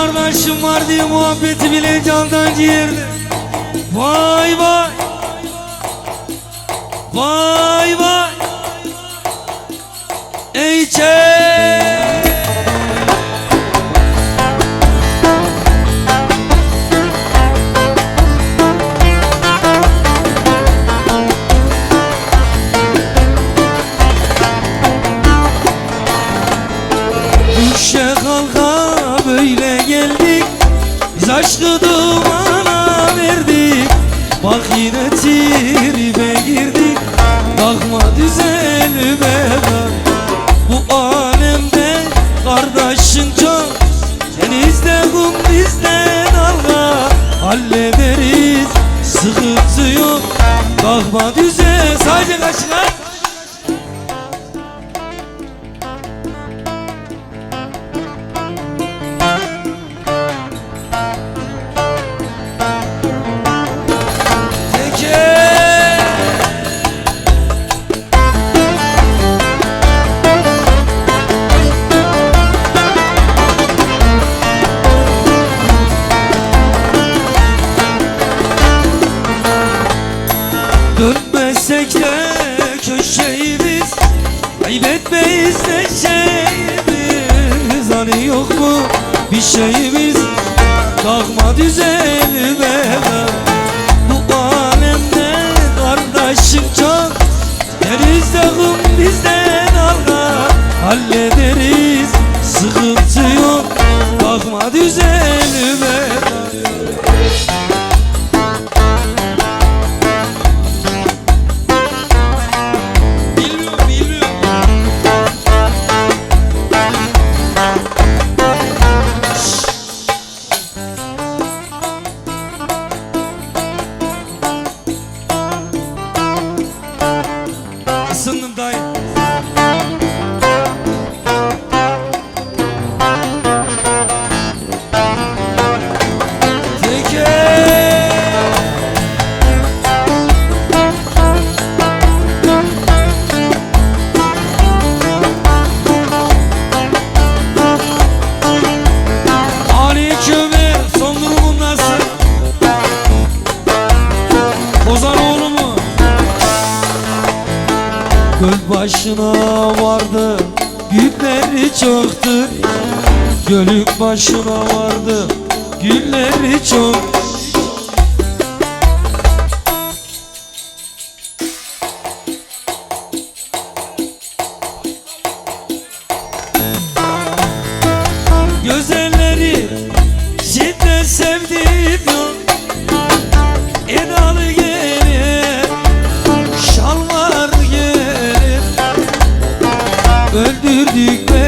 kardeşim var diye muhabbeti bile candan ciğerdi Vay vay. Vay vay. Ey çe böyle geldik. Biz aşkı dumana verdik. Bak yine tribe girdik. Bakma düzenime bak Bu alemde kardeşin çok Denizde kum bizde dalga. Hallederiz sıkıntı yok. Bakma düzen sadece kaçlar Dönmesek de köşeyi biz Kaybetmeyiz de şeyimiz. Hani yok mu bir şeyimiz? Kalkma düzenime Bu alemde kardeşim çok. Denizde kum bizde Sınındayım Göl başına vardı Gülleri çoktur Gölün başına vardı Gülleri çok. Güzelleri cidden sevdim She